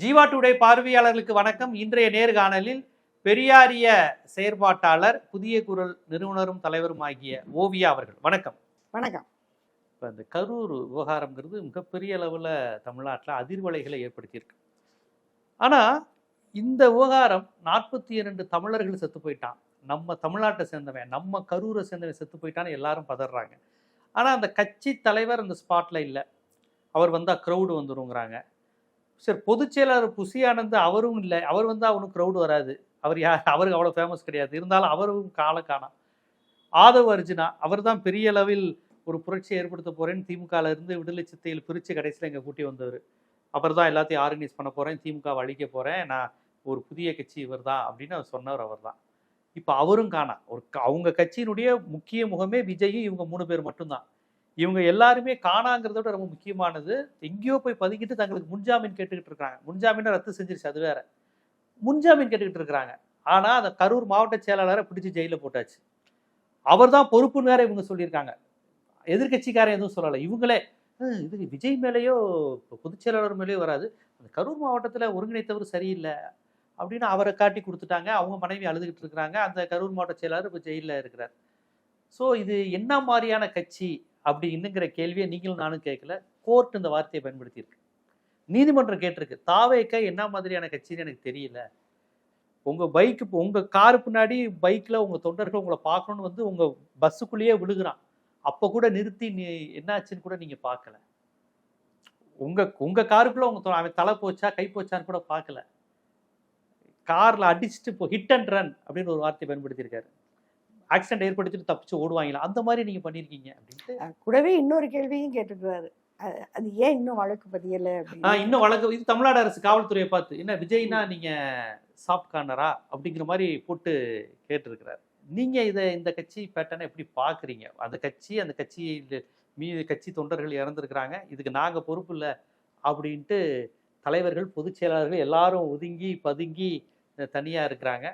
Jeeva today பார்வையாளர்களுக்கு வணக்கம். இன்றைய நேர்காணலில் பெரியாரிய செயற்பாட்டாளர் புதிய குரல் நிறுவனரும் தலைவரும் ஆகிய ஓவியா அவர்கள். வணக்கம். வணக்கம். இப்போ இந்த கரூர் விவகாரம்ங்கிறது மிகப்பெரிய அளவில் தமிழ்நாட்டில் அதிர்வலைகளை ஏற்படுத்தியிருக்கு. ஆனால் இந்த விவகாரம் நாற்பத்தி இரண்டு தமிழர்கள் செத்து போயிட்டான். நம்ம தமிழ்நாட்டை சேர்ந்தவன் நம்ம கரூரை சேர்ந்தவன் செத்து போயிட்டான்னு எல்லாரும் பதறாங்க. ஆனால் அந்த கட்சி தலைவர் அந்த ஸ்பாட்டில் இல்லை. அவர் வந்தால் க்ரௌடு வந்துருங்கிறாங்க. சரி பொதுச் செயலாளர் புசி ஆனந்த் அவரும் இல்லை. அவர் வந்து அவனுக்கு க்ரௌடு வராது. அவர் யார்? அவருக்கு அவ்வளோ ஃபேமஸ் கிடையாது. இருந்தாலும் அவரும் கால காணாம் ஆதவ் அர்ஜுனா அவர் தான் பெரிய அளவில் ஒரு புரட்சியை ஏற்படுத்த போகிறேன்னு திமுகல இருந்து விடுதலை சித்தையில் பிரித்து கடைசியில் இங்கே கூட்டி வந்தவர். அவர் தான் எல்லாத்தையும் ஆர்கனைஸ் பண்ண போகிறேன் திமுக அழிக்க போகிறேன் நான் ஒரு புதிய கட்சி இவர் தான் அப்படின்னு அவர் சொன்னவர் அவர் தான். இப்போ அவரும் காணா. ஒரு க- அவங்க கட்சியினுடைய முக்கிய முகமே விஜயும் இவங்க மூணு பேர் மட்டும்தான். இவங்க எல்லாருமே காணாங்கிறத விட ரொம்ப முக்கியமானது எங்கேயோ போய் பதுக்கிட்டு தங்களுக்கு முன்ஜாமீன் கேட்டுக்கிட்டு இருக்காங்க முன்ஜாமீனை ரத்து செஞ்சிருச்சு அது வேற. முன்ஜாமீன் கேட்டுக்கிட்டு இருக்கிறாங்க. ஆனால் அந்த கரூர் மாவட்ட செயலாளரை பிடிச்சி ஜெயிலில் போட்டாச்சு. அவர் தான் பொறுப்புன்னு வேற இவங்க சொல்லியிருக்காங்க. எதிர்க்கட்சிக்காரன் எதுவும் சொல்லலை. இவங்களே இது விஜய் மேலேயோ இப்போ பொதுச் செயலாளர் மேலேயோ வராது. அந்த கரூர் மாவட்டத்தில் ஒருங்கிணைத்தவர் சரியில்லை. அப்படின்னு அவரை காட்டி கொடுத்துட்டாங்க. அவங்க மனைவி அழுதுகிட்டு இருக்கிறாங்க. அந்த கரூர் மாவட்ட செயலாளர் இப்போ ஜெயிலில் இருக்கிறார். ஸோ இது என்ன மாதிரியான கட்சி? அப்படி இன்னுங்கிற கேள்வியை நீங்களும் நானும் கேட்கல. கோர்ட் இந்த வார்த்தையை பயன்படுத்தியிருக்கு. நீதிமன்றம் கேட்டிருக்கு. தாவேக்க என்ன மாதிரியான கட்சின்னு எனக்கு தெரியல. உங்கள் பைக்கு உங்கள் காரு பின்னாடி பைக்கில் உங்கள் தொண்டர்கள் உங்களை பார்க்கணும்னு வந்து உங்கள் பஸ்ஸுக்குள்ளேயே விழுகிறான். அப்போ கூட நிறுத்தி நீ என்னாச்சுன்னு கூட நீங்கள் பார்க்கல. உங்கள் உங்கள் காருக்குள்ளே உங்கள் அவன் தலை போச்சா கை போச்சான்னு கூட பார்க்கல. காரில் அடிச்சுட்டு இப்போ ஹிட் அண்ட் ரன் அப்படின்னு ஒரு வார்த்தை பயன்படுத்தியிருக்காரு. ஆக்சிடென்ட் ஏற்படுத்திட்டு தப்பிச்சு ஓடுவாங்களா? அந்த மாதிரி நீங்க பண்ணிருக்கீங்க அப்படின்ட்டு. கூடவே இன்னொரு கேள்வியும் கேட்டுக்கிறாரு அஹ் அது ஏன் இன்னும் வழக்கு பதியல இன்னும் வழக்கு இது தமிழ்நாடு அரசு காவல்துறையை பார்த்து என்ன விஜய்னா நீங்க சாஃப்ட் கார்னரா? அப்படிங்கிற மாதிரி போட்டு கேட்டிருக்கிறார். நீங்க இதை இந்த கட்சி பேட்டர்னை எப்படி பாக்குறீங்க அந்த கட்சி அந்த கட்சி மீது கட்சி தொண்டர்கள் இறந்துருக்கிறாங்க. இதுக்கு நாங்க பொறுப்பு இல்லை அப்படின்ட்டு தலைவர்கள் பொதுச் செயலாளர்கள் எல்லாரும் ஒதுங்கி பதுங்கி தனியா இருக்கிறாங்க.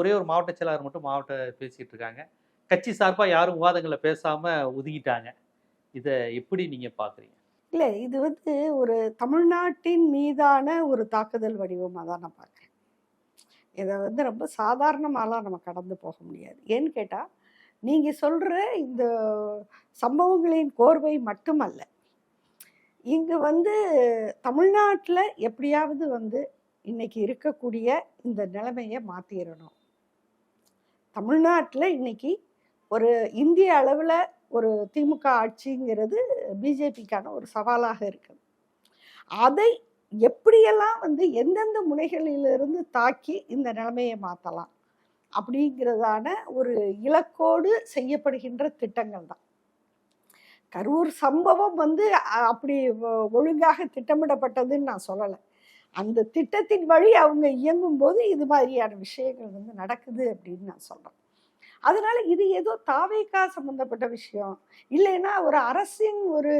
ஒரே ஒரு மாவட்ட செயலாளர் மட்டும் மாவட்ட பேசிகிட்டு இருக்காங்க. கட்சி சார்பாக யாரும் விவாதங்களை பேசாமல் ஒதுக்கிட்டாங்க. இதை எப்படி நீங்கள் பார்க்குறீங்க இல்லை இது வந்து ஒரு தமிழ்நாட்டின் மீதான ஒரு தாக்குதல் வடிவமாக தான் நான் பார்க்குறேன் இதை வந்து ரொம்ப சாதாரணமாலாம் நம்ம கடந்து போக முடியாது. ஏன்னு கேட்டால் நீங்கள் சொல்கிற இந்த சம்பவங்களின் கோர்வை மட்டுமல்ல. இங்கே வந்து தமிழ்நாட்டில் எப்படியாவது வந்து இன்னைக்கு இருக்கக்கூடிய இந்த நிலைமையை மாற்றிடணும் தமிழ்நாட்டில் இன்னைக்கு ஒரு இந்திய அளவில் ஒரு திமுக ஆட்சிங்கிறது பிஜேபிக்கான ஒரு சவாலாக இருக்குது. அதை எப்படியெல்லாம் வந்து எந்தெந்த முனைகளிலிருந்து தாக்கி இந்த நிலைமையை மாற்றலாம் அப்படிங்கிறதான ஒரு இலக்கோடு செய்யப்படுகின்ற திட்டங்கள் தான். கரூர் சம்பவம் வந்து அப்படி ஒழுங்காக திட்டமிடப்பட்டதுன்னு நான் சொல்லலை. அந்த திட்டத்தின் வழி அவங்க இயங்கும் போது இது மாதிரியான விஷயங்கள் வந்து நடக்குது அப்படின்னு நான் சொல்றேன். அதனால இது ஏதோ தாவேக்கா சம்பந்தப்பட்ட விஷயம். இல்லைன்னா ஒரு அரசின் ஒரு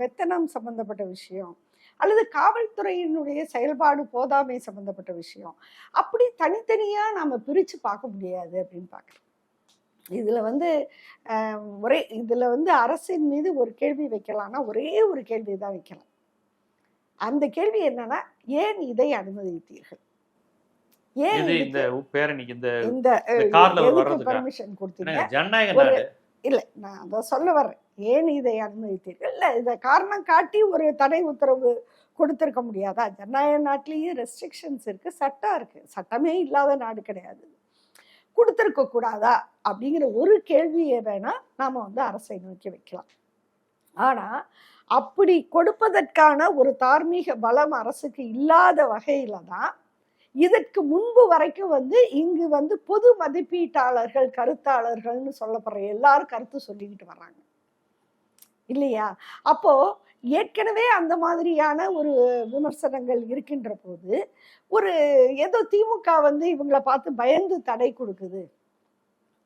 பெத்தனம் சம்பந்தப்பட்ட விஷயம். அல்லது காவல்துறையினுடைய செயல்பாடு போதாமை சம்பந்தப்பட்ட விஷயம். அப்படி தனித்தனியா நாம பிரிச்சு பார்க்க முடியாது அப்படின்னு பார்க்குறோம் இதில் வந்து ஒரே இதில் வந்து அரசின் மீது ஒரு கேள்வி வைக்கலாம்னா ஒரே ஒரு கேள்வி தான் வைக்கலாம். அந்த கேள்வி என்னன்னா ஏன் இதை அனுமதித்தீர்கள்? ஏன் இந்த பேரணிக்கு இந்த இந்த? பெர்மிஷன் கொடுத்தீங்க? இல்லை நான் அதை சொல்ல வர்றேன். ஏன் இதை அனுமதித்தீர்கள்? இல்லை இதை காரணம் காட்டி ஒரு தடை உத்தரவு கொடுத்திருக்க முடியாதா? ஜனநாயக நாட்டிலேயே ரெஸ்ட்ரிக்ஷன்ஸ் இருக்கு சட்டம் இருக்கு. சட்டமே இல்லாத நாடு கிடையாது. கொடுத்திருக்க கூடாதா? அப்படிங்கிற ஒரு கேள்வியை வேணா நாம வந்து அரசை நோக்கி வைக்கலாம். ஆனா அப்படி கொடுப்பதற்கான ஒரு தார்மீக பலம் அரசுக்கு இல்லாத வகையில தான் இதற்கு முன்பு வரைக்கும் வந்து இங்கு வந்து பொது மதிப்பீட்டாளர்கள் கருத்தாளர்கள்னு சொல்லப்படுற எல்லாரும் கருத்து சொல்லிக்கிட்டு வர்றாங்க. இல்லையா? அப்போ ஏற்கனவே அந்த மாதிரியான ஒரு விமர்சனங்கள் இருக்கின்ற போது ஒரு ஏதோ திமுக வந்து இவங்களை பார்த்து பயந்து தடை கொடுக்குது.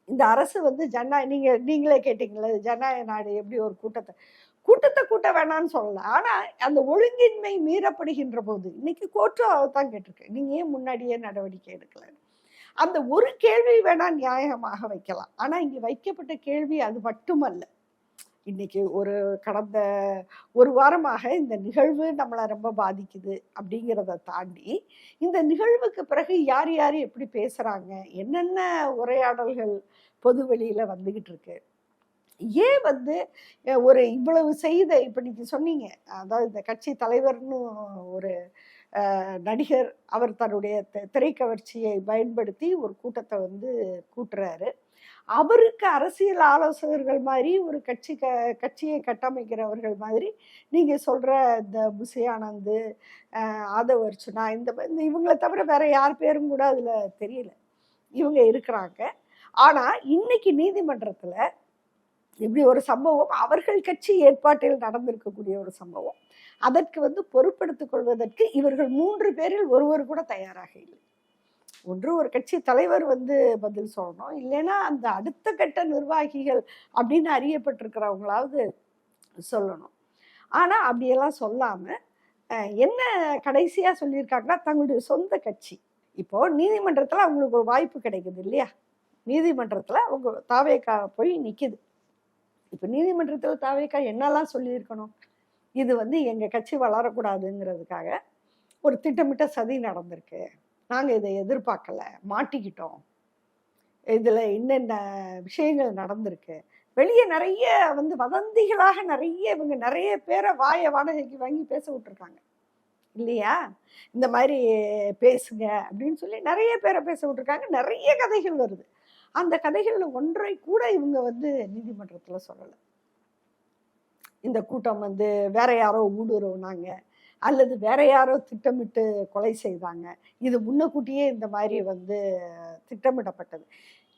இந்த அரசு வந்து ஜனநாயக நீங்க நீங்களே கேட்டீங்களே ஜனநாயக நாடு எப்படி ஒரு கூட்டத்தை கூட்டத்தை கூட்ட வேணாம்னு சொல்லல. ஆனா அந்த ஒழுங்கின்மை மீறப்படுகின்ற போது இன்னைக்கு கோர்ட்டும் தான் கேட்டிருக்கு. நீங்க ஏன் முன்னாடியே நடவடிக்கை எடுக்கல அந்த ஒரு கேள்வி வேணா நியாயமாக வைக்கலாம். ஆனா இங்க வைக்கப்பட்ட கேள்வி அது மட்டுமல்ல. இன்னைக்கு ஒரு கடந்த ஒரு வாரமாக இந்த நிகழ்வு நம்மளை ரொம்ப பாதிக்குது அப்படிங்கிறத தாண்டி இந்த நிகழ்வுக்கு பிறகு யார் யார் எப்படி பேசுறாங்க? என்னென்ன உரையாடல்கள் பொது வெளியில வந்துகிட்டு இருக்கு? ஏன் வந்து ஒரு இவ்வளவு செய்த இப்போ நீங்கள் சொன்னீங்க அதாவது இந்த கட்சி தலைவர்னு ஒரு நடிகர் அவர் தன்னுடைய திரைக்கவர்ச்சியை பயன்படுத்தி ஒரு கூட்டத்தை வந்து கூட்டுறாரு. அவருக்கு அரசியல் ஆலோசகர்கள் மாதிரி ஒரு கட்சி க கட்சியை கட்டமைக்கிறவர்கள் மாதிரி நீங்கள் சொல்கிற இந்த புசி ஆதவ அஹ், அர்ச்சுனா இந்த இந்த இவங்களை தவிர வேற யார் பேரும் கூட அதில் தெரியல. இவங்க இருக்கிறாங்க. ஆனால் இன்னைக்கு நீதிமன்றத்தில் இப்படி ஒரு சம்பவம் அவர்கள் கட்சி ஏற்பாட்டில் நடந்திருக்கக்கூடிய ஒரு சம்பவம். அதற்கு வந்து பொறுப்படுத்திக் கொள்வதற்கு இவர்கள் மூன்று பேரில் ஒருவர் கூட தயாராக இல்லை. ஒன்று ஒரு கட்சி தலைவர் வந்து பதில் சொல்லணும். இல்லைன்னா அந்த அடுத்த கட்ட நிர்வாகிகள் அப்படின்னு அறியப்பட்டிருக்கிறவங்களாவது சொல்லணும். ஆனால் அப்படியெல்லாம் சொல்லாமல் என்ன கடைசியாக சொல்லியிருக்காங்கன்னா தங்களுடைய சொந்த கட்சி. இப்போ நீதிமன்றத்தில் அவங்களுக்கு ஒரு வாய்ப்பு கிடைக்குது இல்லையா? நீதிமன்றத்தில் அவங்க தாவேக்கா போய் நிற்கிது இப்போ நீதிமன்றத்தில் தாவேக்கா என்னெல்லாம் சொல்லியிருக்கணும்? இது வந்து எங்க கட்சி வளரக்கூடாதுங்கிறதுக்காக ஒரு திட்டமிட்ட சதி நடந்திருக்கு. நாங்கள் இதை எதிர்பார்க்கல. மாட்டிக்கிட்டோம். இதில் என்னென்ன விஷயங்கள் நடந்திருக்கு? வெளியே நிறைய வந்து வதந்திகளாக நிறைய இவங்க நிறைய பேரை வாயை வாடகைக்கு வாங்கி பேச விட்டுருக்காங்க. இல்லையா? இந்த மாதிரி பேசுங்க அப்படின்னு சொல்லி நிறைய பேரை பேச விட்டுருக்காங்க. நிறைய கதைகள் வருது. அந்த கதைகளில் ஒன்றை கூட இவங்க வந்து நீதிமன்றத்தில் சொல்லலை. இந்த கூட்டம் வந்து வேற யாரோ ஊடுருவினாங்க அல்லது வேற யாரோ திட்டமிட்டு கொலை செய்தாங்க. இது முன்னக்கூட்டியே இந்த மாதிரி வந்து திட்டமிடப்பட்டது.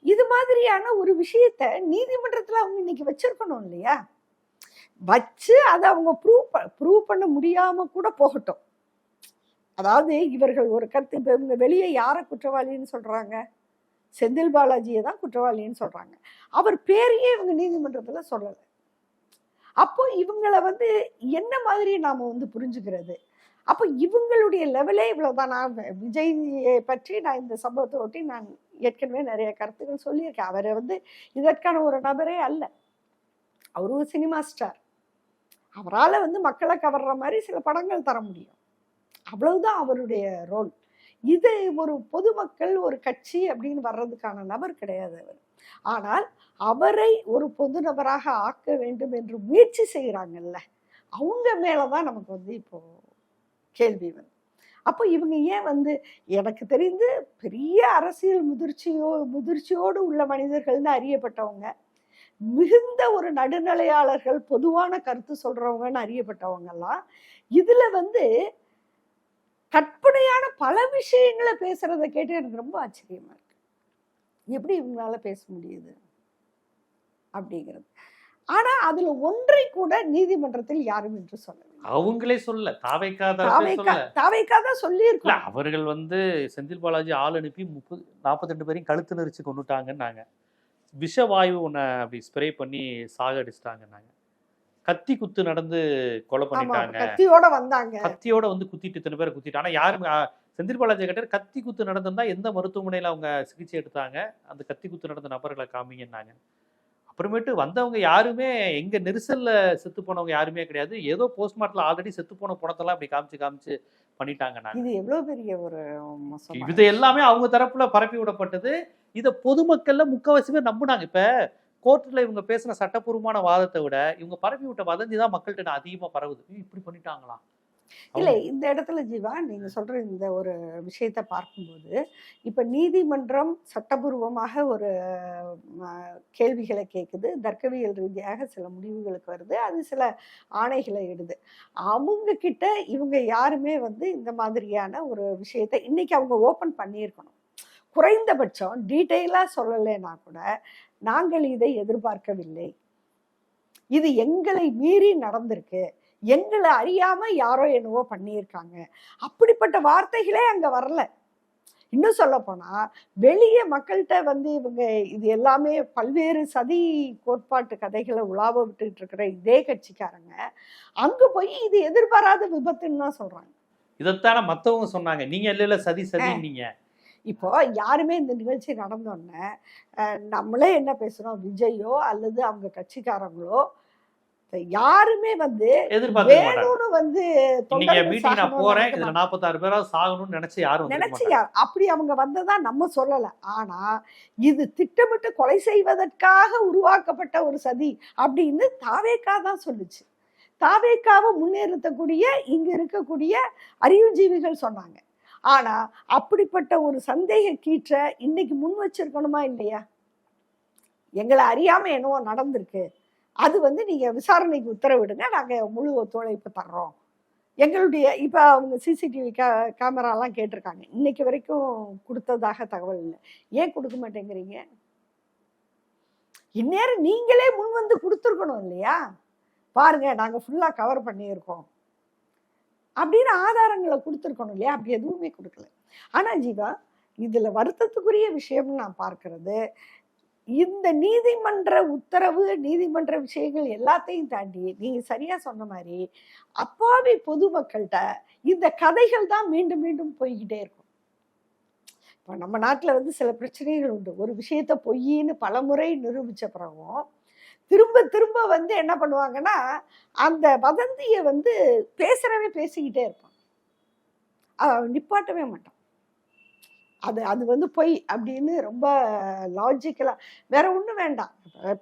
இது மாதிரியான ஒரு விஷயத்த நீதிமன்றத்தில் அவங்க இன்னைக்கு வச்சிருக்கணும் இல்லையா? வச்சு அதை அவங்க ப்ரூவ் ப்ரூவ் பண்ண முடியாம கூட போகட்டும். அதாவது இவர்கள் ஒரு கருத்து இப்போ இவங்க வெளியே யாரை குற்றவாளின்னு சொல்றாங்க? செந்தில் பாலாஜியை தான் குற்றவாளின்னு சொல்கிறாங்க அவர் பேரையே இவங்க நீதிமன்றத்தில் சொல்லலை. அப்போ இவங்களை வந்து என்ன மாதிரி நாம் வந்து புரிஞ்சுக்கிறது? அப்போ இவங்களுடைய லெவலே இவ்வளோதான் நான் விஜய்யை பற்றி நான் இந்த சம்பவத்தை ஒட்டி நான் ஏற்கனவே நிறைய கருத்துக்கள் சொல்லியிருக்கேன். அவரை வந்து இதற்கான ஒரு நபரே அல்ல. அவர் ஒரு சினிமா ஸ்டார். அவரால் வந்து மக்களை கவர்ற மாதிரி சில படங்கள் தர முடியும். அவ்வளவுதான் அவருடைய ரோல் இது ஒரு பொதுமக்கள் ஒரு கட்சி அப்படின்னு வர்றதுக்கான நபர் கிடையாது அவர். ஆனால் அவரை ஒரு பொது நபராக ஆக்க வேண்டும் என்று முயற்சி செய்கிறாங்கல்ல அவங்க மேலே தான் நமக்கு வந்து இப்போ கேள்வி வந்து அப்போ இவங்க ஏன் வந்து எனக்கு தெரிந்து பெரிய அரசியல் முதிர்ச்சியோ முதிர்ச்சியோடு உள்ள மனிதர்கள்னு அறியப்பட்டவங்க மிகுந்த ஒரு நடுநிலையாளர்கள் பொதுவான கருத்து சொல்றவங்கன்னு அறியப்பட்டவங்கெல்லாம் இதுல வந்து கற்பனையான பல விஷயங்களை பேசுறத கேட்டு எனக்கு ரொம்ப ஆச்சரியமா இருக்கு. எப்படி இவங்களால பேச முடியுது? அப்படிங்கிறது. ஆனா அதுல ஒன்றை கூட நீதிமன்றத்தில் யாரும் என்று சொல்லவில்லை. அவங்களே சொல்ல தாவைக்காத தாவைக்கா தாவைக்கா தான் இல்ல சொல்லியிருக்கோம் அவர்கள் வந்து செந்தில் பாலாஜி ஆள் அனுப்பி முப்பது நாற்பத்தெண்டு பேரையும் கழுத்து நெரிச்சு கொண்டுட்டாங்கன்னாங்க விஷவாயு ஒன்றை அப்படி ஸ்ப்ரே பண்ணி சாகடிச்சிட்டாங்கன்னாங்க. கத்தி குத்து நடந்து கொலை பண்ணிட்டாங்க. கத்தியோட வந்தாங்க. கத்தியோட வந்து குத்திட்டு இத்தனை பேரை குத்திட்டு. ஆனா யாரும் ஆ, செந்தில் பாலாஜி கிட்ட கத்தி குத்து நடந்திருந்தா எந்த மருத்துவமனையில அவங்க சிகிச்சை எடுத்தாங்க? அந்த கத்தி குத்து நடந்த நபர்களை காமிங்கன்னாங்க. அப்புறமேட்டு வந்தவங்க யாருமே எங்க நெரிசல்ல செத்து போனவங்க யாருமே கிடையாது. ஏதோ போஸ்ட்மார்ட்ல ஆல்ரெடி செத்து போன பணத்தெல்லாம் அப்படி காமிச்சு காமிச்சு பண்ணிட்டாங்க இது எவ்வளவு பெரிய ஒரு இது எல்லாமே அவங்க தரப்புல பரப்பி விடப்பட்டது. இத பொதுமக்கள்ல முக்கவாசி பேர் நம்புனாங்க. இப்ப கோர்ட்ல இவங்க பேசின சட்டப்பூர்வமான வாதத்தை விட இவங்க பரப்பி விட்ட வதந்தி தான் மக்கள்கிட்ட அதிகமா பரவுது. "ஏய், இப்படி பண்ணிட்டாங்களா இல்ல இந்த இடத்துல ஜீவா நீங்க சொல்ற இந்த ஒரு விஷயத்தை பார்க்கும்போது இப்ப நீதிமன்றம் சட்டபூர்வமாக ஒரு கேள்விகளை கேட்குது தர்க்கவியல் ரீதியாக சில முடிவுகளுக்கு வருது. அது சில ஆணைகளை இடுது. அவங்க கிட்ட இவங்க யாருமே வந்து இந்த மாதிரியான ஒரு விஷயத்தை இன்னைக்கு அவங்க ஓபன் பண்ணியிருக்கணும். குறைந்தபட்சம் டீட்டெயிலாக சொல்லலைன்னா கூட நாங்கள் இதை எதிர்பார்க்கவில்லை. இது எங்களை மீறி நடந்திருக்கு. எங்களை அறியாம யாரோ என்னவோ பண்ணியிருக்காங்க. அப்படிப்பட்ட வார்த்தைகளே அங்க வரல. இன்னும் சொல்ல போனா வெளியே மக்கள்கிட்ட வந்து இவங்க இது எல்லாமே பல்வேறு சதி கோட்பாட்டு கதைகளை உலாவ விட்டுட்டு இருக்கிற இதே கட்சிக்காரங்க அங்க போய் இது எதிர்பாராத விபத்துன்னு தான் சொல்றாங்க. இதைத்தானே மத்தவங்க சொன்னாங்க. நீங்க இல்ல இல்ல சதி சதி நீங்க இப்போ யாருமே இந்த நிகழ்ச்சி நடந்தோடனே நம்மளே என்ன பேசுறோம்? விஜயோ அல்லது அவங்க கட்சிக்காரங்களோ யாருமே வந்து வேணும்னு வந்து போறேன். இதுல நாற்பத்தாறு பேராவது சாகணும்னு நினைச்சு யாரும் நினைச்சு. யார் அப்படி அவங்க வந்ததா நம்ம சொல்லல. ஆனா இது திட்டமிட்டு கொலை செய்வதற்காக உருவாக்கப்பட்ட ஒரு சதி அப்படின்னு தாவேக்கா தான் சொல்லுச்சு. தாவேக்காவை முன்னேற்றக்கூடிய இங்க இருக்கக்கூடிய அறிவுஜீவிகள் சொன்னாங்க. ஆனா அப்படிப்பட்ட ஒரு சந்தேக கீற்ற இன்னைக்கு முன் வச்சிருக்கணுமா இல்லையா? எங்களை அறியாம என்னவோ நடந்திருக்கு. அது வந்து நீங்க விசாரணைக்கு உத்தரவிடுங்க. நாங்க முழு ஒத்துழைப்பு தர்றோம். எங்களுடைய இப்போ அவங்க சிசிடிவி கே கேமராலாம் கேட்டிருக்காங்க. இன்னைக்கு வரைக்கும் கொடுத்ததாக தகவல் இல்லை. ஏன் கொடுக்க மாட்டேங்கிறீங்க? இந்நேரம் நீங்களே முன் வந்து கொடுத்துருக்கணும் இல்லையா? பாருங்க நாங்கள் ஃபுல்லாக கவர் பண்ணியிருக்கோம். அப்படின்னு ஆதாரங்களை கொடுத்துருக்கணும் இல்லையா? அப்படி எதுவுமே கொடுக்கல. ஆனால் ஜீவா இதில் வருத்தத்துக்குரிய விஷயம்னு நான் பார்க்கறது இந்த நீதிமன்ற உத்தரவு நீதிமன்ற விஷயங்கள் எல்லாத்தையும் தாண்டி நீங்க சரியா சொன்ன மாதிரி அப்பாவி பொதுமக்கள்கிட்ட இந்த கதைகள் தான் மீண்டும் மீண்டும் போய்கிட்டே இருக்கும். இப்போ நம்ம நாட்டில் வந்து சில பிரச்சனைகள் உண்டு. ஒரு விஷயத்த பொய்ன்னு பலமுறை நிரூபிச்ச பிறகும் திரும்ப திரும்ப வந்து என்ன பண்ணுவாங்கன்னா அந்த வதந்தியை வந்து பேசுகிறவே பேசிக்கிட்டே இருப்பான். நிப்பாட்டவே மாட்டான். அது அது வந்து பொய் அப்படின்னு ரொம்ப லாஜிக்கலாக வேற ஒன்றும் வேண்டாம்.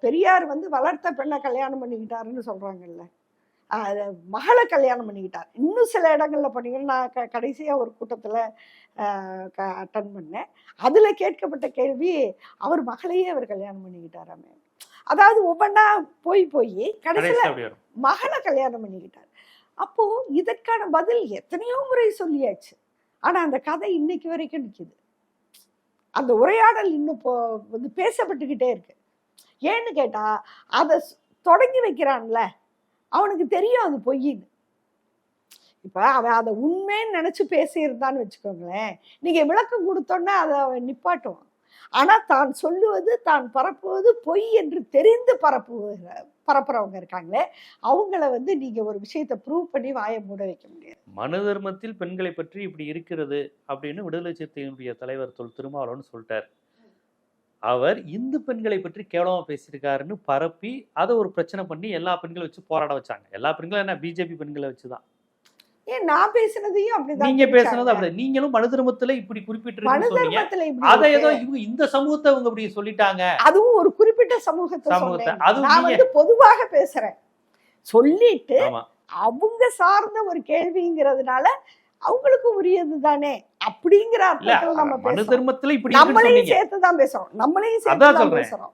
பெரியார் வந்து வளர்த்த பெண்ணை கல்யாணம் பண்ணிக்கிட்டாருன்னு சொல்கிறாங்கல்ல மகளை கல்யாணம் பண்ணிக்கிட்டார். இன்னும் சில இடங்களில் பண்ணீங்கன்னா நான் க கடைசியாக ஒரு கூட்டத்தில் க அட்டன் பண்ணேன். அதில் கேட்கப்பட்ட கேள்வி அவர் மகளையே அவர் கல்யாணம் பண்ணிக்கிட்டாராமே. அதாவது ஒவ்வொன்றா போய் போய் கடைசியில் மகளை கல்யாணம் பண்ணிக்கிட்டார். அப்போ இதற்கான பதில் எத்தனையோ முறை சொல்லியாச்சு. ஆனா அந்த கதை இன்னைக்கு வரைக்கும் நிக்குது. அந்த உரையாடல் இன்னும் போ வந்து பேசப்பட்டுக்கிட்டே இருக்கு. ஏன்னு கேட்டா அதை தொடங்கி வைக்கிறான்ல. அவனுக்கு தெரியும் அது பொய்ன்னு இப்ப அவன் அதை உண்மைன்னு நினைச்சு பேசியிருந்தான்னு வச்சுக்கோங்களேன். நீங்க விளக்கம் கொடுத்தோன்னே அதை அவன் நிப்பாட்டுவான். ஆனா தான் சொல்லுவது தான் பரப்புவது பொய் என்று தெரிந்து பரப்புகிற பரப்புறவங்க இருக்காங்களே அவங்கள வந்து நீங்க ஒரு விஷயத்தை ப்ரூவ் பண்ணி வாயை மூட வைக்க முடியாது. மனு தர்மத்தில் பெண்களை பற்றி இப்படி இருக்கிறது அப்படின்னு விடுதலை சிறுத்தையினுடைய தலைவர் தொல் திருமாவளவன் சொல்லிட்டார். அவர் இந்து பெண்களை பற்றி கேவலமாக பேசியிருக்காருன்னு பரப்பி அதை ஒரு பிரச்சனை பண்ணி எல்லா பெண்களை வச்சு போராட வச்சாங்க. எல்லா பெண்களும் என்ன பிஜேபி பெண்களை வச்சு தான் ஏன் நான் பேசினதையும் அப்படிதான் நீங்க பேசுனது. அப்படி நீங்களும் மனு தர்மத்துல இப்படி குறிப்பிட்டு மனு தர்மத்துல அதை. ஏதோ இவங்க இந்த சமூகத்தை இவங்க இப்படி சொல்லிட்டாங்க. அதுவும் ஒரு குறிப்பிட்ட சமூகத்தை சமூகத்தை. அதுவும் நான் வந்து பொதுவாக பேசுறேன். சொல்லிட்டு அவங்க சார்ந்த ஒரு கேள்விங்கிறதுனால அவங்களுக்கு உரியது தானே அப்படிங்கிற அர்த்தத்தில் நம்ம மனு தர்மத்துல இப்படி நம்மளையும் சேர்த்து தான் பேசுறோம். நம்மளையும் சேர்த்து தான். பேசுறோம்.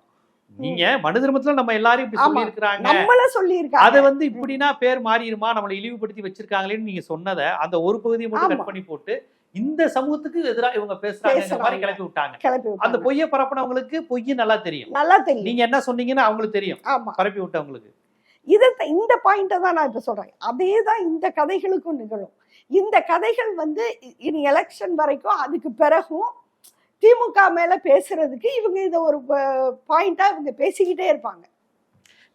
நீங்க மனு தர்மத்துல நம்ம எல்லாரும் இப்படி. சொல்லி இருக்கிறாங்க நம்மள சொல்லி அதை வந்து இப்படின்னா பேர் மாறிடுமா? நம்மளை இழிவுபடுத்தி வச்சிருக்காங்களேன்னு நீங்க சொன்னதை அந்த ஒரு பகுதியை மட்டும். கட் பண்ணி போட்டு இந்த சமூகத்துக்கு எதிரா இவங்க பேசுறாங்க மாதிரி. கிளப்பி விட்டாங்க. அந்த. பொய்யை பரப்புனவங்களுக்கு பொய்ய நல்லா தெரியும். நல்லா தெரியும். நீங்க என்ன சொன்னீங்கன்னு அவங்களுக்கு தெரியும். ஆமா. பரப்பி விட்டவங்களுக்கு. இதை இந்த பாயிண்ட்டை தான் நான் இப்ப சொல்றேன். அதே தான் இந்த கதைகளுக்கும் நிகழும். இந்த கதைகள் வந்து இனி எலெக்ஷன் வரைக்கும் அதுக்கு பிறகும் திமுக மேல பேசுறதுக்கு இவங்க இதை ஒரு பாயிண்டா இவங்க பேசிக்கிட்டே இருப்பாங்க.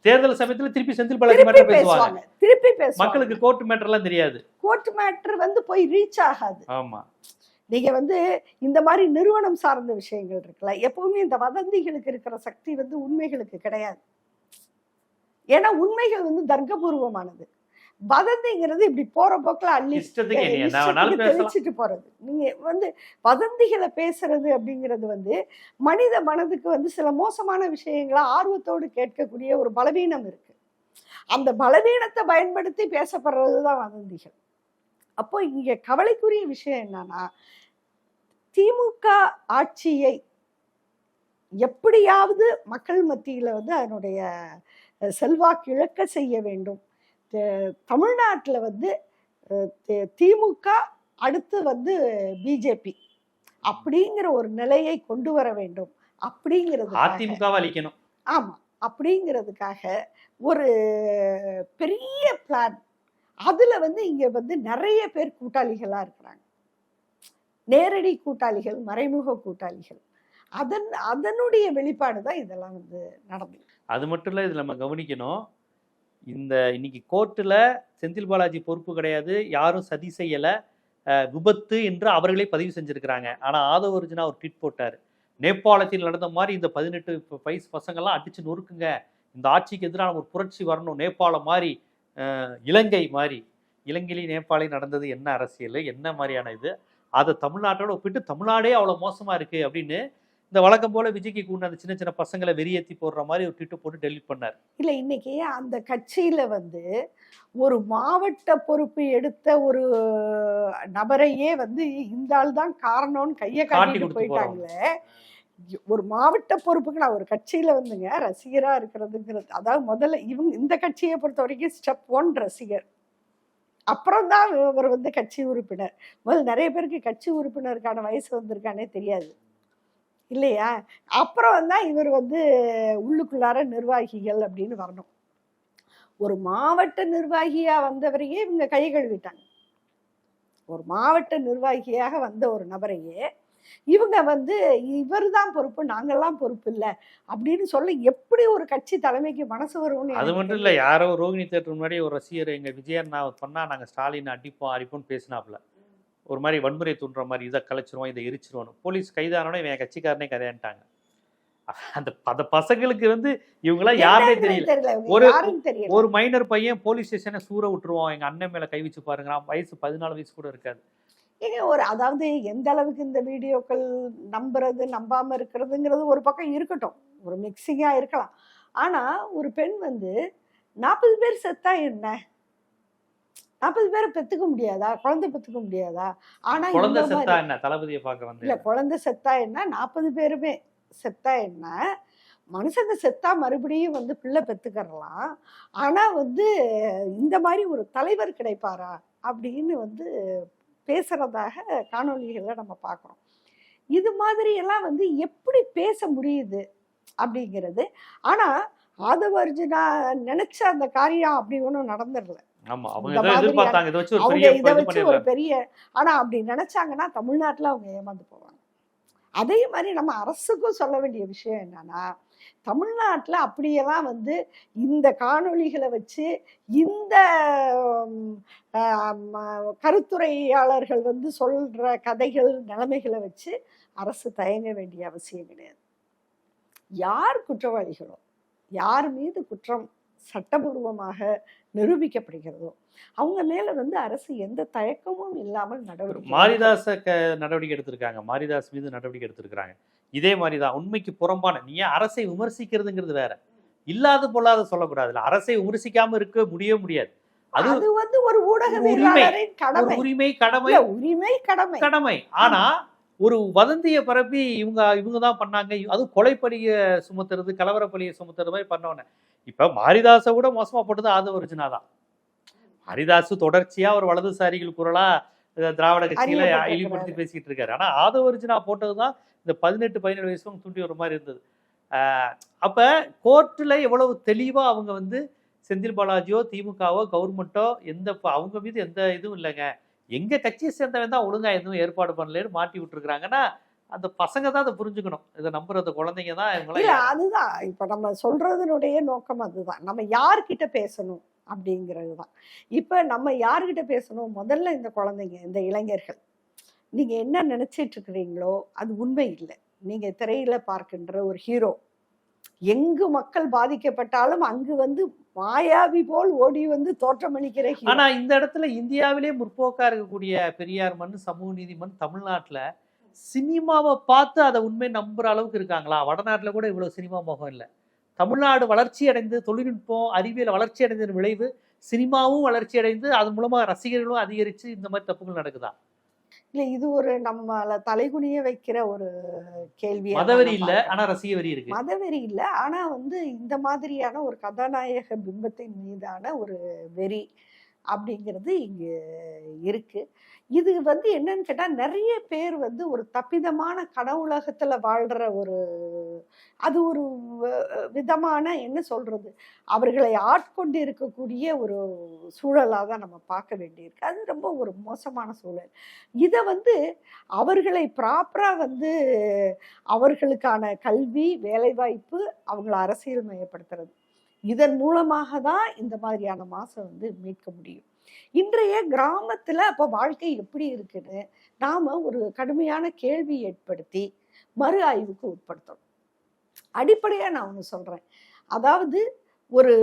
தேர்தல் சமயத்துல திருப்பி செந்தில் பாலாஜி மேட்டர் பேசுவாங்க. திருப்பி பேசுவாங்க. மக்களுக்கு கோர்ட் மேட்டர் எல்லாம் தெரியாது. கோர்ட் மேட்ரு வந்து போய் ரீச் ஆகாது. ஆமா. நீங்க வந்து இந்த மாதிரி நிறுவனம் சார்ந்த விஷயங்கள் இருக்குல்ல எப்பவுமே இந்த வதந்திகளுக்கு இருக்கிற சக்தி வந்து உண்மைகளுக்கு கிடையாது. ஏன்னா உண்மைகள் வந்து தர்க்கபூர்வமானது. வதந்திங்கிறது இப்படி போற போக்குல அள்ளி தெளிச்சிட்டு போறது. நீங்க வந்து வதந்திகளை பேசுறது அப்படிங்கிறது வந்து மனித மனதுக்கு வந்து சில மோசமான விஷயங்களை ஆர்வத்தோடு கேட்கக்கூடிய ஒரு பலவீனம் இருக்கு. அந்த பலவீனத்தை பயன்படுத்தி பேசப்படுறதுதான் வதந்திகள். அப்போ இங்க கவலைக்குரிய விஷயம் என்னன்னா திமுக ஆட்சியை எப்படியாவது மக்கள் மத்தியில வந்து அதனுடைய செல்வாக்கு இழக்க செய்ய வேண்டும். தமிழ்நாட்டுல வந்து திமுக அடுத்து வந்து பிஜேபி. அப்படிங்கிற ஒரு நிலையை கொண்டு வர வேண்டும். அப்படிங்கிறது அதிமுகவை அழிக்கணும். ஆமா. அப்படிங்கிறதுக்காக ஒரு பெரிய பிளான் அதுல வந்து இங்க வந்து நிறைய பேர் கூட்டாளிகளா இருக்கிறாங்க. நேரடி கூட்டாளிகள் மறைமுக கூட்டாளிகள். அதன் அதனுடைய வெளிப்பாடு தான் இதெல்லாம் வந்து நடந்தது அது மட்டும் இல்ல இதுல நம்ம கவனிக்கணும். இந்த இன்னைக்கு கோர்ட்டில் செந்தில் பாலாஜி பொறுப்பு கிடையாது யாரும் சதி செய்யலை. விபத்து என்று அவர்களே பதிவு செஞ்சுருக்கிறாங்க. ஆனால் ஆதவ அர்ஜுனா ஒரு ட்வீட் போட்டார். நேபாளத்தில் நடந்த மாதிரி இந்த பதினெட்டு வயசு பசங்கெல்லாம் அடிச்சு நொறுக்குங்க. இந்த ஆட்சிக்கு எதிரான ஒரு புரட்சி வரணும் நேபாளம் மாதிரி இலங்கை மாதிரி. இலங்கையிலேயும் நேபாளையும் நடந்தது என்ன அரசியல் என்ன மாதிரியான இது? அதை தமிழ்நாட்டோட ஒப்பிட்டு தமிழ்நாடே அவ்வளோ மோசமாக இருக்குது அப்படின்னு இந்த வழக்கம் போல விஜய்க்கு கூட அந்த சின்ன சின்ன பசங்களை வெறியேத்தி போடுற மாதிரி ஒரு ட்விட்டு போட்டு டெலிட் பண்ணார். இல்ல இன்னைக்கு அந்த கட்சியில வந்து ஒரு மாவட்ட பொறுப்பு எடுத்த ஒரு நபரையே வந்து இந்த ஆள் தான் காரணம்னு கையை காட்டி காட்டிட்டு போயிட்டாங்களே. ஒரு மாவட்ட பொறுப்புக்கு நான் ஒரு கட்சியில வந்துங்க ரசிகரா இருக்கிறதுங்கிறது அதாவது முதல்ல இவங்க இந்த கட்சியை பொறுத்த வரைக்கும் ஸ்டெப் ஒன் ரசிகர். அப்புறம் தான் இவர் வந்து கட்சி உறுப்பினர். முதல்ல நிறைய பேருக்கு கட்சி உறுப்பினருக்கான வயசு வந்திருக்கானே தெரியாது. இல்லையா? அப்புறம் தான் இவர் வந்து உள்ளுக்குள்ளார நிர்வாகிகள் அப்படின்னு வரணும். ஒரு மாவட்ட நிர்வாகியா வந்தவரையே இவங்க கை கழுவிட்டாங்க ஒரு மாவட்ட நிர்வாகியாக வந்த ஒரு நபரையே இவங்க வந்து இவர் தான் பொறுப்பு நாங்கெல்லாம் பொறுப்பு இல்லை அப்படின்னு சொல்ல எப்படி ஒரு கட்சி தலைமைக்கு மனசு வரும்னு அது மட்டும் இல்லை யாரோ ரோகிணி தேட்டர் முன்னாடி ஒரு ரசிகர் எங்க விஜயண்ணா பண்ணா நாங்க ஸ்டாலின் அடிப்போம் அடிப்போம்னு பேசினாப்புல. ஒரு மாதிரி வன்முறை தூண்டுற மாதிரி இதை கலைச்சிருவோம் இதை எரிச்சிருவோம் போலீஸ் கைதானோட இவன் என் கட்சிக்காரனே கதையான்ட்டாங்க. அந்த அந்த பசங்களுக்கு வந்து இவங்களாம் என்னன்னு தெரியல. ஒரு- ஒரு மைனர் பையன் போலீஸ் ஸ்டேஷனை சூற விட்டுருவோம் எங்க அண்ணன் மேல கை வச்சு பாருங்க வயசு பதினாலு வயசு கூட இருக்காது. ஏங்க ஒரு அதாவது எந்த அளவுக்கு இந்த வீடியோக்கள் நம்புறது நம்பாம இருக்கிறதுங்கிறது ஒரு பக்கம் இருக்கட்டும். ஒரு மிக்சிங்கா இருக்கலாம். ஆனா ஒரு பெண் வந்து நாற்பது பேர் செத்தா என்ன? நாற்பது பேரை பெத்துக்க முடியாதா? குழந்தை பெத்துக்க முடியாதா? ஆனா குழந்தை செத்தா என்ன? தளபதியை பார்க்க இல்ல வந்து குழந்தை செத்தா என்ன? நாற்பது பேருமே செத்தா என்ன? மனுஷங்க செத்தா மறுபடியும் வந்து பிள்ளை பெத்துக்கறலாம். ஆனா வந்து இந்த மாதிரி ஒரு தலைவர் கிடைப்பாரா? அப்படின்னு வந்து பேசுறதாக காணொளிகளை நம்ம பார்க்குறோம் இது மாதிரி எல்லாம் வந்து எப்படி பேச முடியுது அப்படிங்கிறது. ஆனா ஆதவர்ஜுனா நினைச்ச அந்த காரியம் அப்படி ஒன்றும் நடந்துடல. ஆமா அவங்க இதை வச்சு ஒரு பெரிய ஆனா அப்படி நினைச்சாங்கன்னா தமிழ்நாட்டுல அவங்க ஏமாந்து போவாங்க. அதே மாதிரி நம்ம அரசுக்கும் சொல்ல வேண்டிய விஷயம் என்னன்னா தமிழ்நாட்டுல அப்படியெல்லாம் வந்து இந்த காணொளிகளை வச்சு இந்த கருத்துரையாளர்கள் வந்து சொல்ற கதைகள் நிலைமைகளை வச்சு அரசு தயங்க வேண்டிய அவசியம் கிடையாது. யார் குற்றவாளிகளோ யார் மீது குற்றம் சட்டபூர்வமாக நிரூபிக்கப்படுகிறதோ அவங்க மேல வந்து அரசு எந்த தயக்கமும் இல்லாமல் நடவடிக்கை மாரிதாச நடவடிக்கை எடுத்திருக்காங்க. மாரிதாஸ் மீது நடவடிக்கை எடுத்திருக்காங்க இதே மாதிரி தான் உண்மைக்கு புறம்பான நீ ஏன் அரசை விமர்சிக்கிறதுங்கிறது வேற. இல்லாத பொல்லாத சொல்லக்கூடாதுல்ல. அரசை விமர்சிக்காம இருக்க முடியவே முடியாது. அது அது வந்து ஒரு உரிமை. ஊடகவியலாளரின் ஒரு கடமை. உரிமை கடமை. உரிமை கடமை. கடமை. ஆனா ஒரு வதந்தியை பரப்பி இவங்க இவங்க தான் பண்ணாங்க. அதுவும் கொலைப்பழிய சுமத்துறது கலவரப்பழிய சுமத்துறது மாதிரி பண்ணவன இப்ப மாரிதாசை விட மோசமா போட்டது ஆதவர்ஜுனா தான். மாரிதாசு தொடர்ச்சியா ஒரு வலதுசாரிகள் குரலா அஹ், திராவிட கட்சியில. இழிவுபடுத்தி பேசிட்டு இருக்காரு ஆனா ஆதவர்ஜுனா போட்டதுதான் இந்த பதினெட்டு பதினேழு வயசும் தூண்டி ஒரு மாதிரி இருந்தது. ஆஹ், அப்ப கோர்ட்டுல எவ்வளவு தெளிவா அவங்க வந்து செந்தில் பாலாஜியோ திமுகவோ கவர்மெண்ட்டோ எந்த அவங்க மீது எந்த இதுவும் இல்லைங்க. எங்க கட்சியை சேர்ந்தவன் தான் ஒழுங்கா எதுவும் ஏற்பாடு பண்ணலன்னு மாட்டி விட்டுருக்காங்கன்னா அந்த பசங்க தான் அதை புரிஞ்சுக்கணும். இதை நம்புறது குழந்தைங்க தான் இல்ல இவங்களாம் அதுதான். இப்ப நம்ம சொல்றதனுடைய நோக்கம் அதுதான். நம்ம யார்கிட்ட பேசணும் அப்படிங்கிறது தான். இப்ப நம்ம யார்கிட்ட பேசணும்? முதல்ல இந்த குழந்தைங்க இந்த இளைஞர்கள். நீங்க என்ன நினைச்சிட்டு இருக்கிறீங்களோ அது உண்மை இல்லை. நீங்க திரையில பார்க்கின்ற ஒரு ஹீரோ எங்கு மக்கள் பாதிக்கப்பட்டாலும் அங்கு வந்து மாயாவி போல் ஓடி வந்து தோற்றமளிக்கிற ஆனா இந்த இடத்துல இந்தியாவிலே முற்போக்கா இருக்கக்கூடிய பெரியார் மண் சமூக நீதி மண் தமிழ்நாட்டுல சினிமாவை பார்த்து அதை உண்மை நம்புற அளவுக்கு இருக்காங்களா? வடநாட்டுல கூட இவ்வளவு சினிமா முகம் இல்லை. தமிழ்நாடு வளர்ச்சி அடைந்து தொழில்நுட்பம் அறிவியல் வளர்ச்சி அடைந்ததன் விளைவு சினிமாவும் வளர்ச்சி அடைந்து அதன் மூலமா ரசிகர்களும் அதிகரிச்சு இந்த மாதிரி தப்புகள் நடக்குதா? இல்ல இது ஒரு நம்மள தலைகுனிய வைக்கிற ஒரு கேள்வி மதவெறி இல்ல ஆனா ரசிக வெறி இருக்கு. மதவெறி இல்லை ஆனா வந்து இந்த மாதிரியான ஒரு கதாநாயக பிம்பத்தின் மீதான ஒரு வெறி. அப்படிங்கிறது இங்கே இருக்குது இது வந்து என்னன்னு கேட்டால் நிறைய பேர் வந்து ஒரு தப்பிதமான கனவுலகத்தில் வாழ்கிற ஒரு அது ஒரு விதமான என்ன சொல்கிறது அவர்களை ஆட்கொண்டு இருக்கக்கூடிய ஒரு சூழலாக தான் நம்ம பார்க்க வேண்டியிருக்கு. அது ரொம்ப ஒரு மோசமான சூழல். இதை வந்து அவர்களை ப்ராப்பராக வந்து அவர்களுக்கான கல்வி வேலைவாய்ப்பு அவங்கள அரசியல் மயப்படுத்துறது. இதன் மூலமாக தான் இந்த மாதிரியான மாதம் வந்து மீட்க முடியும். இன்றைய கிராமத்தில் அப்போ வாழ்க்கை எப்படி இருக்குன்னு நாம் ஒரு கடுமையான கேள்வி ஏற்படுத்தி மறு ஆய்வுக்கு உட்படுத்தணும். அடிப்படையாக நான் ஒன்று சொல்கிறேன் அதாவது ஒரு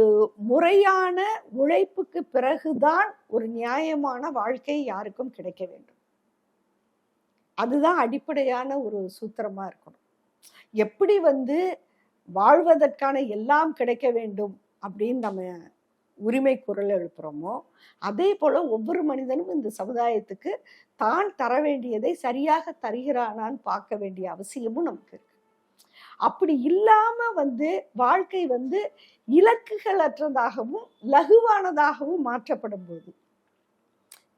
முறையான உழைப்புக்கு பிறகுதான் ஒரு நியாயமான வாழ்க்கை யாருக்கும் கிடைக்க வேண்டும். அதுதான் அடிப்படையான ஒரு சூத்திரமாக இருக்கணும். எப்படி வந்து வாழ்வதற்கான எல்லாம் கிடைக்க வேண்டும் அப்படின்னு நம்ம உரிமை குரல் எழுப்புறோமோ அதே போல ஒவ்வொரு மனிதனும் இந்த சமுதாயத்துக்கு தான் தர வேண்டியதை சரியாக தருகிறானான்னு பார்க்க வேண்டிய அவசியமும் நமக்கு இருக்கு. அப்படி இல்லாம வந்து வாழ்க்கை வந்து இலக்குகள் அற்றதாகவும் லகுவானதாகவும் மாற்றப்படும் போது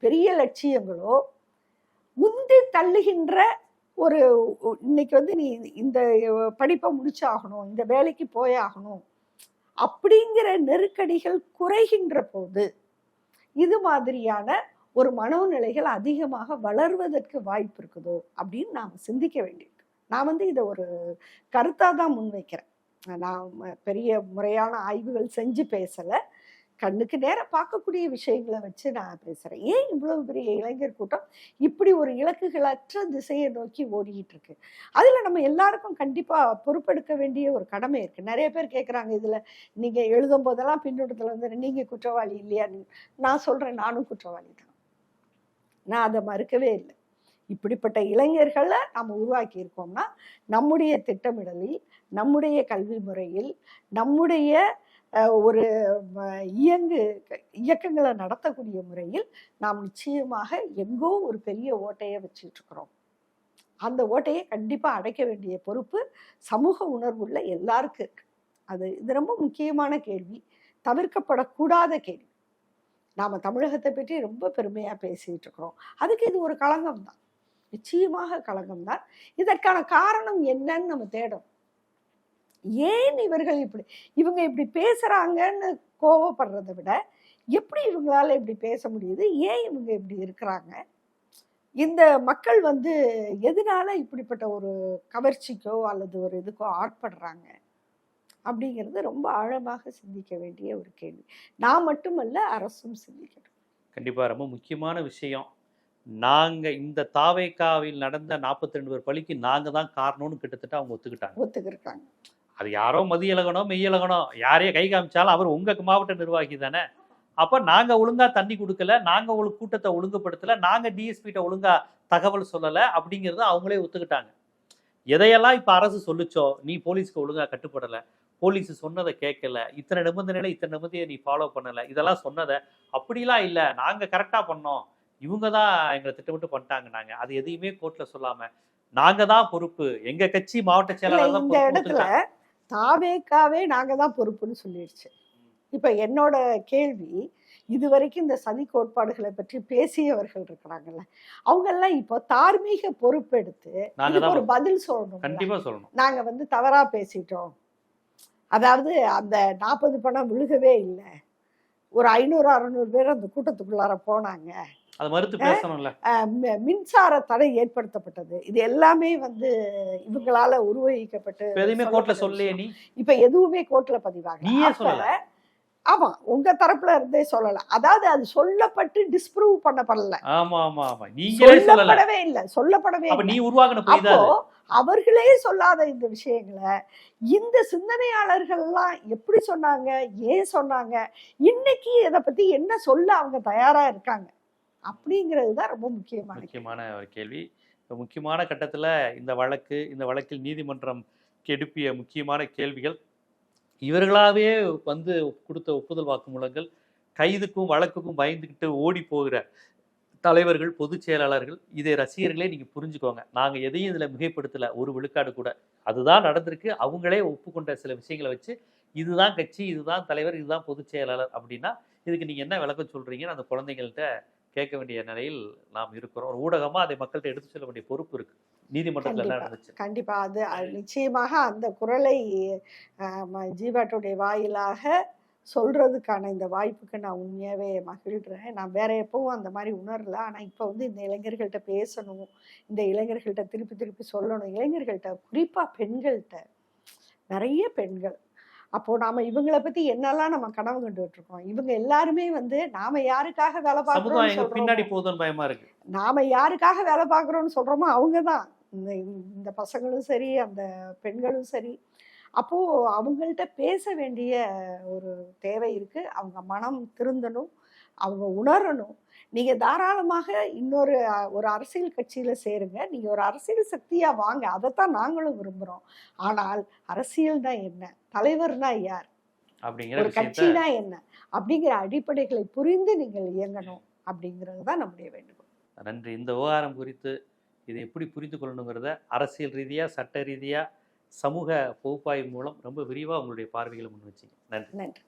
பெரிய லட்சியங்களோ முந்தி தள்ளுகின்ற ஒரு இன்னைக்கு வந்து நீ இந்த படிப்பை முடிச்சாகணும் இந்த வேலைக்கு போயாகணும் அப்படிங்கிற நெருக்கடிகள் குறைகின்ற போது இது மாதிரியான ஒரு மனோநிலைகள் அதிகமாக வளர்வதற்கு வாய்ப்பு இருக்குதோ அப்படின்னு நாம் சிந்திக்க வேண்டியிருக்கு. நான் வந்து இதை ஒரு கருத்தாக தான் முன்வைக்கிறேன். நான் பெரிய முறையான ஆய்வுகள் செஞ்சு பேசலை. கண்ணுக்கு நேரம் பார்க்கக்கூடிய விஷயங்களை வச்சு நான் பேசுகிறேன் ஏன் இவ்வளவு பெரிய இளைஞர் கூட்டம் இப்படி ஒரு இலக்குகளற்ற திசையை நோக்கி ஓடிக்கிட்டு இருக்கு? அதில் நம்ம எல்லாருக்கும் கண்டிப்பாக பொறுப்பெடுக்க வேண்டிய ஒரு கடமை இருக்குது நிறைய பேர் கேட்குறாங்க இதில் நீங்கள் எழுதும் போதெல்லாம் பின்னோட்டத்தில் வந்து நீங்கள் குற்றவாளி இல்லையா? நான் சொல்கிறேன் நானும் குற்றவாளி தான். நான் அதை மறுக்கவே இல்லை. இப்படிப்பட்ட இளைஞர்களை நம்ம உருவாக்கி இருக்கோம்னா நம்முடைய திட்டமிடலில் நம்முடைய கல்வி முறையில் நம்முடைய ஒரு இயங்கு இயக்கங்களை நடத்தக்கூடிய முறையில் நாம் நிச்சயமாக எங்கோ ஒரு பெரிய ஓட்டையை வச்சுட்டு இருக்கிறோம் அந்த ஓட்டையை கண்டிப்பாக அடைக்க வேண்டிய பொறுப்பு சமூக உணர்வுள்ள எல்லாருக்கும் இருக்கு. அது இது ரொம்ப முக்கியமான கேள்வி. தவிர்க்கப்படக்கூடாத கேள்வி. நாம் தமிழகத்தை பற்றி ரொம்ப பெருமையாக பேசிகிட்டு இருக்கிறோம் அதுக்கு இது ஒரு களங்கம் தான் நிச்சயமாக களங்கம் தான் இதற்கான காரணம் என்னன்னு நம்ம தேடும் ஏன் இவர்கள் இப்படி இவங்க இப்படி பேசுறாங்கன்னு கோவப்படுறதை விட எப்படி இவங்களால இப்படி பேச முடியுது? ஏன் இவங்க இப்படி இருக்கிறாங்க? இந்த மக்கள் வந்து எதனால இப்படிப்பட்ட ஒரு கவர்ச்சிக்கோ அல்லது ஒரு இதுக்கோ ஆட்படுறாங்க? அப்படிங்கிறது ரொம்ப ஆழமாக சிந்திக்க வேண்டிய ஒரு கேள்வி. நான் மட்டுமல்ல அரசும் சிந்திக்கணும் கண்டிப்பாக ரொம்ப முக்கியமான விஷயம். நாங்கள் இந்த தாவேக்காவில் நடந்த 42 பேர் பழிக்கு நாங்கள் தான் காரணம்னு கிட்டத்தட்ட அவங்க ஒத்துக்கிட்டாங்க. ஒத்துக்கிருக்காங்க. அது யாரோ மதியழகனோ மெய்யழகனோ யாரையோ கை காமிச்சாலும் அவர் உங்கள் மாவட்ட நிர்வாகி தானே. அப்போ நாங்கள் ஒழுங்கா தண்ணி கொடுக்கல நாங்கள் ஒரு கூட்டத்தை ஒழுங்குபடுத்தலை நாங்கள் டிஎஸ்பிகிட்ட ஒழுங்கா தகவல் சொல்லலை அப்படிங்கிறத அவங்களே ஒத்துக்கிட்டாங்க. எதையெல்லாம் இப்போ அரசு சொல்லுச்சோ நீ போலீஸ்க்கு ஒழுங்கா கட்டுப்படலை போலீஸ் சொன்னதை கேட்கல இத்தனை நிபந்தனைகளை இத்தனை நிபந்தனையை நீ ஃபாலோ பண்ணலை இதெல்லாம் சொன்னதை அப்படிலாம் இல்லை நாங்கள் கரெக்டாக பண்ணோம். இவங்க தான் எங்களை திட்டமிட்டு பண்ணிட்டாங்க நாங்கள் அது எதையுமே கோர்ட்டில் சொல்லாமல் நாங்கள் தான் பொறுப்பு. எங்கள் கட்சி மாவட்ட செயலாளர் தான் இந்த இடத்துல. தாவேக்காவே நாங்க தான் பொறுப்புன்னு சொல்லிடுச்சு. இப்ப என்னோட கேள்வி இது வரைக்கும் இந்த சதி கோட்பாடுகளை பற்றி பேசியவர்கள் இருக்கிறாங்கல்ல அவங்க எல்லாம் இப்போ தார்மீக பொறுப்பெடுத்து ஒரு பதில் சொல்லணும் கண்டிப்பா சொல்லணும். நாங்க வந்து தவறா பேசிட்டோம். அதாவது அந்த நாற்பது பணம் விழுகவே இல்லை. ஒரு ஐநூறு அறநூறு பேர் அந்த கூட்டத்துக்குள்ளார போனாங்க. அது மறுத்து பேசணும்ல. மின்சார தடை ஏற்படுத்தப்பட்டது. இது எல்லாமே வந்து இவங்களால உருவகிக்கப்பட்டு எதுவுமே கோர்ட்ல விஷயம். நீ. இப்ப எதுவுமே கோர்ட்ல பதிவாகல. நீயே சொல்லல. ஆமா உங்க தரப்புல இருந்தே சொல்லல. அதாவது அது சொல்லப்பட்டு டிஸ்ப்ரூவ் பண்ணப்படல. ஆமா ஆமா ஆமா. நீங்களே சொல்லப்படவே இல்ல. சொல்லப்படவே அப்ப நீ உருவாக்குன அப்போ. அவர்களே சொல்லாத இந்த விஷயங்களை இந்த சிந்தனையாளர்கள்லாம் எப்படி சொன்னாங்க ஏன் சொன்னாங்க இன்னைக்கு இதை பத்தி என்ன சொல்ல அவங்க தயாரா இருக்காங்க? அப்படிங்கிறது தான் ரொம்ப முக்கியமான முக்கியமான ஒரு கேள்வி. முக்கியமான கட்டத்தில் இந்த வழக்கு இந்த வழக்கில் நீதிமன்றம் கெடுப்பிய முக்கியமான கேள்விகள். இவர்களாவே வந்து கொடுத்த ஒப்புதல் வாக்குமூலங்கள் கைதுக்கும் வழக்குக்கும் பயந்துக்கிட்டு ஓடி போகிற தலைவர்கள் பொதுச் செயலாளர்கள் இதை ரசிகர்களே நீங்க புரிஞ்சுக்கோங்க. நாங்கள் எதையும் இதில் மிகைப்படுத்தலை ஒரு விழுக்காடு கூட. அதுதான் நடந்திருக்கு. அவங்களே ஒப்புக்கொண்ட சில விஷயங்களை வச்சு இதுதான் கட்சி இதுதான் தலைவர் இதுதான் பொதுச் செயலாளர் அப்படின்னா இதுக்கு நீங்கள் என்ன விளக்கம் சொல்கிறீங்கன்னு அந்த குழந்தைங்கள்ட்ட கேட்க வேண்டிய நிலையில் நாம் இருக்கிறோம். ஒரு ஊடகமா அதை மக்கள்கிட்ட எடுத்து சொல்ல வேண்டிய பொறுப்பு இருக்கு. நீதிமன்றத்தில் என்ன கண்டிப்பா. நடந்துச்சு. கண்டிப்பா. அது நிச்சயமாக அந்த குரலை ஜீவாட்டுடைய வாயிலாக சொல்றதுக்கான இந்த வாய்ப்புக்கு நான் உண்மையாவே மகிழ்றேன் நான் வேற எப்பவும் அந்த மாதிரி உணரல. ஆனா இப்போ வந்து இந்த இளைஞர்கள்ட்ட பேசணும் இந்த இளைஞர்கள்ட்ட திருப்பி திருப்பி சொல்லணும். இளைஞர்கள்ட்ட குறிப்பா பெண்கள்கிட்ட நிறைய பெண்கள் அப்போ நாம இவங்கள பத்தி என்னெல்லாம் நம்ம கனவு கண்டுட்டு இருக்கோம் இவங்க எல்லாருமே வந்து நாம யாருக்காக வேலை பார்க்கறோம் பின்னாடி போகுதுன்னு பயமா இருக்கு. நாம யாருக்காக வேலை பார்க்குறோம்னு சொல்றோமோ அவங்க தான் இந்த இந்த பசங்களும் சரி அந்த பெண்களும் சரி. அப்போது அவங்கள்ட்ட பேச வேண்டிய ஒரு தேவை இருக்குது அவங்க மனம் திருந்தணும் அவங்க உணரணும். நீங்கள் தாராளமாக இன்னொரு ஒரு அரசியல் கட்சியில் சேருங்க. நீங்கள் ஒரு அரசியல் சக்தியாக வாங்க. அதைத்தான் நாங்களும் விரும்புகிறோம் ஆனால் அரசியல்னா என்ன? தலைவர்னா யார்? அப்படிங்கிற கட்சினா என்ன? அப்படிங்கிற அடிப்படைகளை புரிந்து நீங்கள் இயங்கணும் அப்படிங்கிறது தான் நம்முடைய வேண்டுகோள். நன்றி. இந்த விவகாரம் குறித்து இதை எப்படி புரிந்து கொள்ளணுங்கிறத அரசியல் ரீதியாக சட்ட ரீதியாக சமூக பகுப்பாய்வு மூலம் ரொம்ப விரிவாக உங்களுடைய பார்வைகளை முன் வச்சிங்க. நன்றி. நன்றி.